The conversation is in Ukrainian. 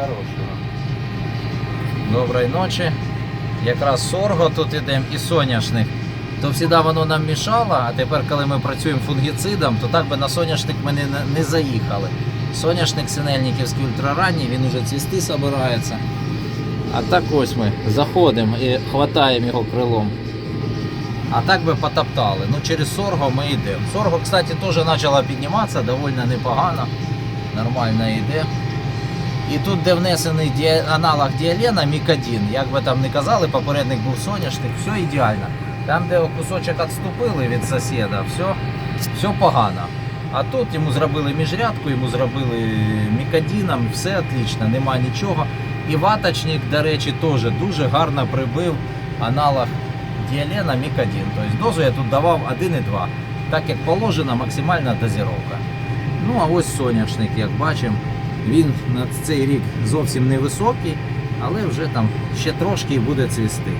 хорошого. Доброї ночі. Якраз сорго тут ідемо і соняшник. То завжди воно нам мішало, а тепер, коли ми працюємо фунгіцидом, то так би на соняшник ми не, не заїхали. Соняшник синельниківський ультраранній, він уже цвісти собирається. А так ось ми заходимо і хватаємо його крилом. А так би потоптали. Ну через сорго ми йдемо. Сорго, кстати, теж почала підніматися доволі непогано. Нормально йде. І тут, де внесений аналог діалена, мікадін, як би там не казали, попередник був соняшник, все ідеально. Там, де кусочок відступили від сусіда, все, все погано. А тут йому зробили міжрядку, йому зробили мікадіном, все отлично, нема нічого. І ваточник, до речі, теж дуже гарно прибив аналог діалена мікадін. Тобто дозу я тут давав 1,2. Так як положена максимальна дозировка. Ну а ось соняшник, як бачимо, він на цей рік зовсім невисокий, але вже там ще трошки буде цвісти.